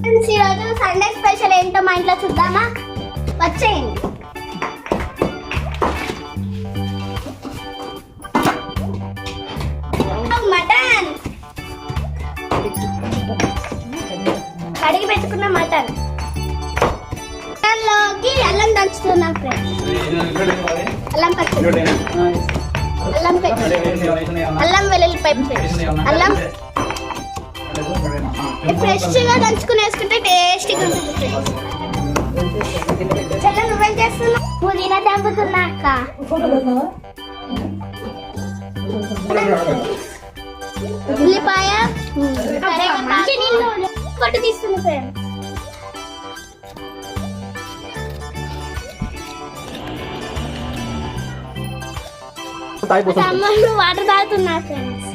Friends ఈరోజు Sunday special ఏంటో మా ఇంట్లో చూద్దామా? వచ్చేయండి. మటన్. కడిగి పెట్టుకున్న మటన్. మటన్లోకి అల్లం దంచుతున్నాం ఫ్రెండ్స్ అల్లం పచ్చి అల్లం పెట్టి అల్లం వెల్లుల్లిపాయ అల్లం ఫ్రెష్గా దంచుకుని వేసుకుంటే టేస్టీగా ఉంటుంది. చెల్ల నువ్వేం చేస్తున్నావు? పుదీనా దంపుతున్నా అక్క. ఉల్లిపాయ పొట్టు ఫ్రెండ్స్ సమ్మర్లు వాటర్ తాగుతున్నా ఫ్రెండ్స్.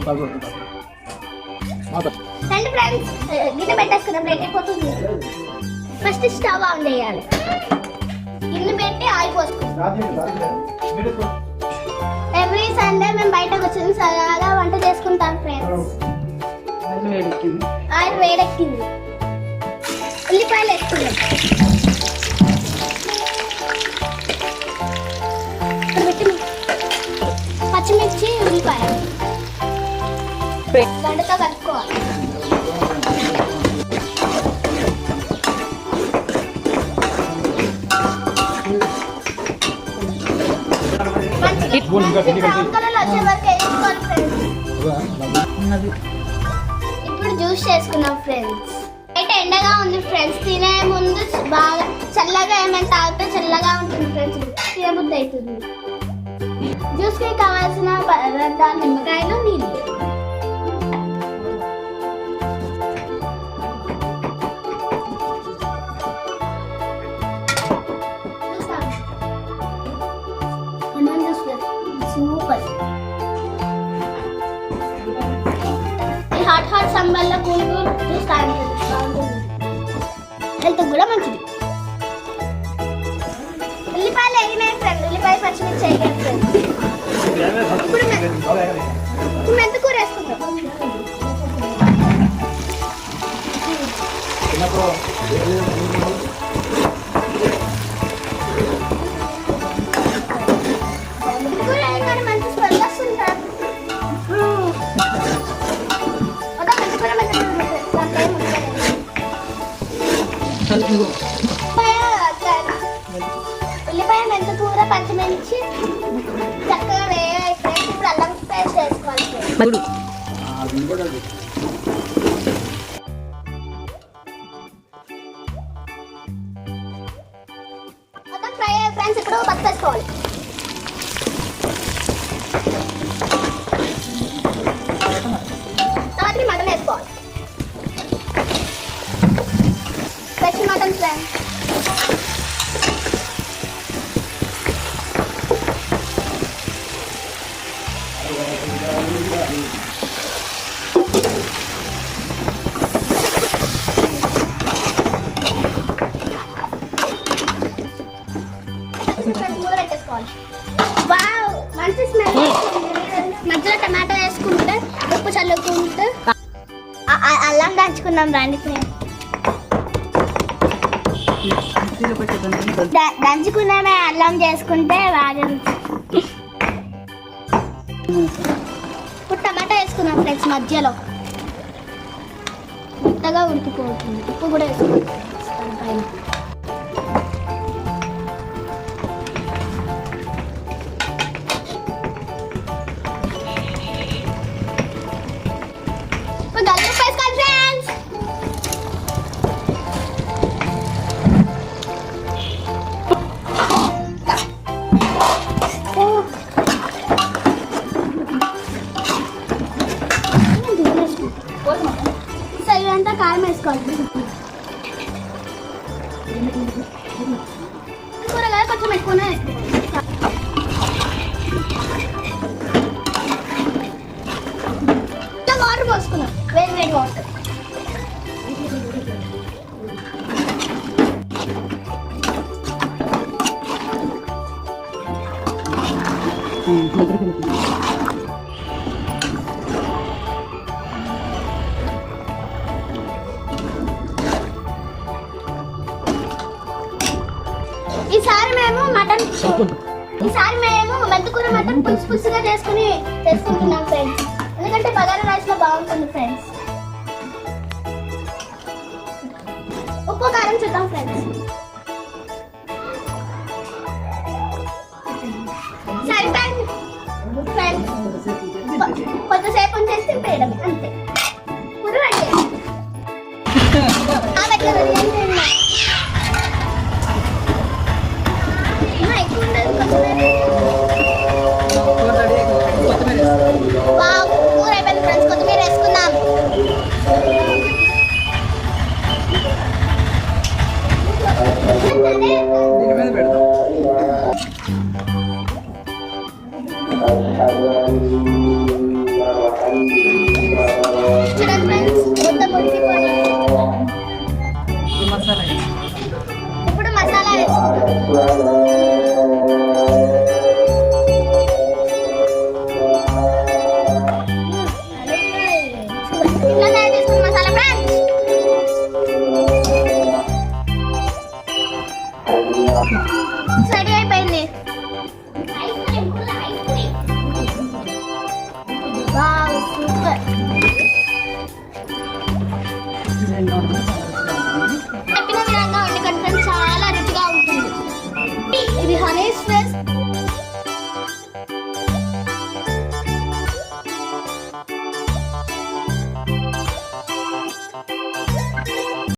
రండి ఫ్రెండ్స్ గిన్నె పెట్టేసుకున్నాం లేట్ అయిపోతుంది. ఫస్ట్ స్టవ్ ఆన్ చేయాలి. గిన్నె పెట్టి ఆయిల్ పోసుకుంటాం ఎవ్రీ సండే మేము బయటకు వచ్చింది సరదాగా వంట చేసుకుంటాం ఫ్రెండ్స్ ఆయిల్ వేడెక్కింది. ఉల్లిపాయలు వేసుకున్నాం పచ్చిమిర్చి ఉల్లిపాయ గంటతో కలుపుకోవాలి. వేసుకోవాలి ఫ్రెండ్స్. ఇప్పుడు జ్యూస్ చేసుకున్నాం ఫ్రెండ్స్. బయట ఎండగా ఉంది ఫ్రెండ్స్. తినే ముందు బాగా చల్లగా ఏమైనా తాగితే చల్లగా ఉంటుంది ఫ్రెండ్స్. తినబుద్ధి అవుతుంది. జ్యూస్కి కావాల్సిన పదార్థాలు నిమ్మకాయలు నీళ్ళు. సూపర్ ఈ హాట్ హాట్ సంబర్లో కూల్ కూల్ జ్యూస్ హెల్త్ కూడా మంచిది. ఉల్లిపాయలు వేగినాయి ఫ్రెండ్ ఉల్లిపాయ పచ్చిమిర్చి వేగాయి ఫ్రెండ్ ఇప్పుడు కూర వేసుకుందాం. ఉల్లిపాయ మెంతి కూర పచ్చిమిర్చి చక్కగా వేయాలి అల్లం పేస్ట్ వేసుకోవాలి. ఫ్రై ఫ్రెండ్స్ ఇప్పుడు వేసుకోవాలి. ఫ్రెష్ మటన్ ఫ్రెండ్స్ మూత పెట్టేసుకోవాలి వావ్ మంచి స్మెల్ మధ్యలో టమాటో వేసుకుంటే ఉప్పు చల్లుకుంటే అ- అ- అల్లం దంచుకుందాం రండి ఫ్రెండ్ ద- దంచుకున్నామే అల్లం చేసుకుంటే బాగా ఇప్పుడు టమాటా వేసుకున్నాం ఫ్రెండ్స్ మధ్యలో. మెత్తగా ఉడికిపోతుంది. ఉప్పు కూడా వేసుకుంటాం సరే అంతా కారం వేసుకోవాలి. కూరగాయ కొంచెం ఎక్కువనే వాటర్ పోసుకున్నాం వేడి వేడి వాటర్. ఈసారి మేము మటన్ ఈసారి మేము మెంతుకూర మటన్ పులుసు పులుసుగా చేసుకుని చేసుకుంటున్నాం ఫ్రెండ్స్ ఎందుకంటే బగారా రైస్లో బాగుంటుంది ఫ్రెండ్స్ ఉప్పు కారం చూద్దాం ఫ్రెండ్స్ సరిపోయింది. ఫ్రెండ్స్ కొంతసేపు ఉంచేసి తింపేయడం అంతే. పురు రెడీ